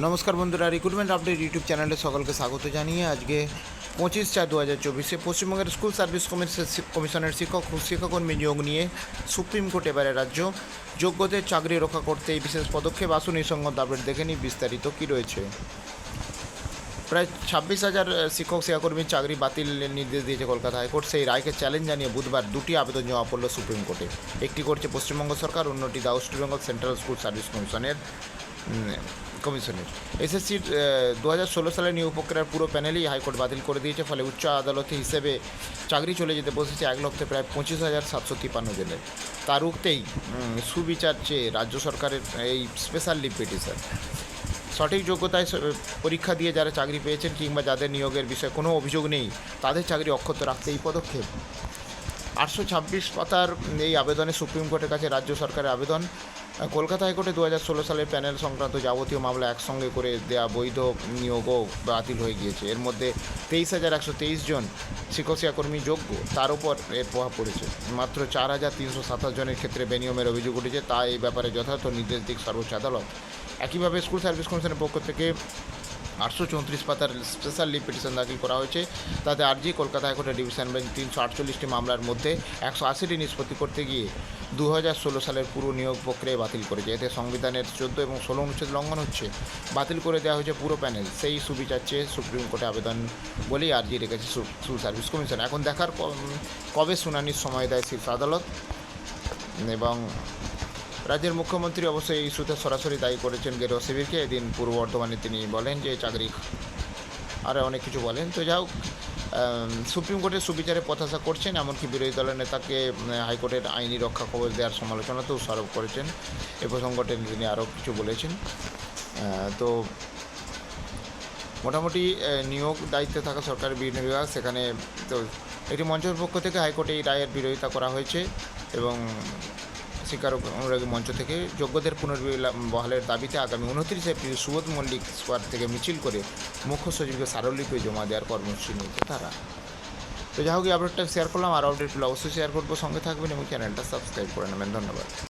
নমস্কার বন্ধুরা recruitment update YouTube চ্যানেলে সকলকে স্বাগত জানিয়ে আজকে পঁচিশ চার দু হাজার চব্বিশে পশ্চিমবঙ্গের স্কুল সার্ভিস কমিশন- কমিশনের শিক্ষক, শিক্ষাকর্মী নিয়োগ নিয়ে সুপ্রিম কোর্ট এবারে রাজ্য। যোগ্যদের চাকরি রক্ষা করতে এই বিশেষ পদক্ষেপ আসুন, এই সংক্রান্ত আপডেট দেখে নিই বিস্তারিত কী রয়েছে। প্রায় ছাব্বিশ হাজার শিক্ষক, শিক্ষাকর্মীর চাকরি বাতিলের নির্দেশ দিয়েছে কলকাতা হাইকোর্ট। সেই রায়কে চ্যালেঞ্জ জানিয়ে বুধবার দুটি আবেদন জমা পড়ল সুপ্রিম কোর্টে একটি করছে পশ্চিমবঙ্গ সরকার, অন্যটি the West Bengal central school service কমিশনের কমিশনের। এসএসসির দু সালের নিয়োগ প্রক্রিয়ার পুরো প্যানেলই হাইকোর্ট বাতিল করে দিয়েছে, ফলে উচ্চ আদালতে হিসেবে চাকরি চলে যেতে বসেছে এক লক্ষে প্রায় পঁচিশ হাজার সাতশো তিপ্পান্ন জনের। তার উক্তেই সুবিচার চেয়ে রাজ্য সরকারের এই স্পেশাল লিভ পিটিশন সঠিক যোগ্যতায় পরীক্ষা দিয়ে যারা চাকরি পেয়েছেন কিংবা যাদের নিয়োগের বিষয়ে কোনো অভিযোগ নেই, তাদের চাকরি অক্ষত রাখতে এই পদক্ষেপ। আটশো ছাব্বিশ পাতার এই আবেদনে সুপ্রিম কোর্টের কাছে রাজ্য সরকারের আবেদন। কলকাতা হাইকোর্টে দু হাজার ষোলো সালের প্যানেল সংক্রান্ত যাবতীয় মামলা একসঙ্গে করে দেয়া বৈধ নিয়োগও বাতিল হয়ে গিয়েছে। এর মধ্যে তেইশ হাজার একশো তেইশ জন শিক্ষক শিক্ষাকর্মী যোগ্য, তার উপর এর প্রভাব পড়েছে। মাত্র চার হাজার তিনশো সাতাশ জনের ক্ষেত্রে বেনিয়মের অভিযোগ উঠেছে তা এই ব্যাপারে যথার্থ নির্দেশ দিক সর্বোচ্চ আদালত। একইভাবে স্কুল সার্ভিস কমিশনের পক্ষ থেকে আটশো চৌত্রিশ পাতার স্পেশাল লিভ পিটিশন দাখিল করা হয়েছে। তাতে আরজি কলকাতা হাইকোর্টের ডিভিশন বেঞ্চ তিনশো আটচল্লিশটি মামলার মধ্যে একশো আশিটি নিষ্পত্তি করতে গিয়ে দু হাজার ষোলো সালের পুরো নিয়োগ প্রক্রিয়া বাতিল করেছে। এতে সংবিধানের চোদ্দ এবং ষোলো অনুচ্ছেদ লঙ্ঘন হচ্ছে। বাতিল করে দেওয়া হয়েছে পুরো প্যানেল সেই সুবিচার চেয়ে সুপ্রিম কোর্টে আবেদন বলেই আর্জি রেখেছে স্কুল সার্ভিস কমিশন এখন দেখার কবে শুনানির সময় দেয় শীর্ষ আদালত এবং রাজ্যের মুখ্যমন্ত্রী অবশ্যই এই ইস্যুতে সরাসরি দায়ী করেছেন গেরুয়া শিবিরকে এদিন পূর্ব বর্ধমানে তিনি বলেন যে চাকরি আর অনেক কিছু বলেন। তো যাই হোক সুপ্রিম কোর্টের সুবিচারে প্রত্যাশা করছেন, এমনকি বিরোধী দলের নেতাকে হাইকোর্টের আইনি রক্ষা কবচ দেওয়ার সমালোচনাতেও স্বরূপ করেছেন। এ প্রসঙ্গটি তিনি আরও কিছু বলেছেন। তো মোটামুটি নিয়োগ দায়িত্বে থাকা সরকারের বিভিন্ন বিভাগ, সেখানে তো একটি মঞ্চের পক্ষ থেকে হাইকোর্টে এই রায়ের বিরোধিতা করা হয়েছে এবং শিকার অনুরাগী মঞ্চ থেকে যোগ্যদের পুনর্বহালের দাবিতে আগামী উনত্রিশ এপ্রিল সুবোধ মল্লিক স্কোয়ার থেকে মিছিল করে মুখ্য সচিবকে সারলিপি জমা দেওয়ার কর্মসূচি নিয়েছে তারা। তো যাই হোক, এই আপডেটটা শেয়ার করলাম, আর আপডেটগুলো অবশ্যই শেয়ার করব। সঙ্গে থাকবেন এবং চ্যানেলটা সাবস্ক্রাইব করে নেবেন। ধন্যবাদ।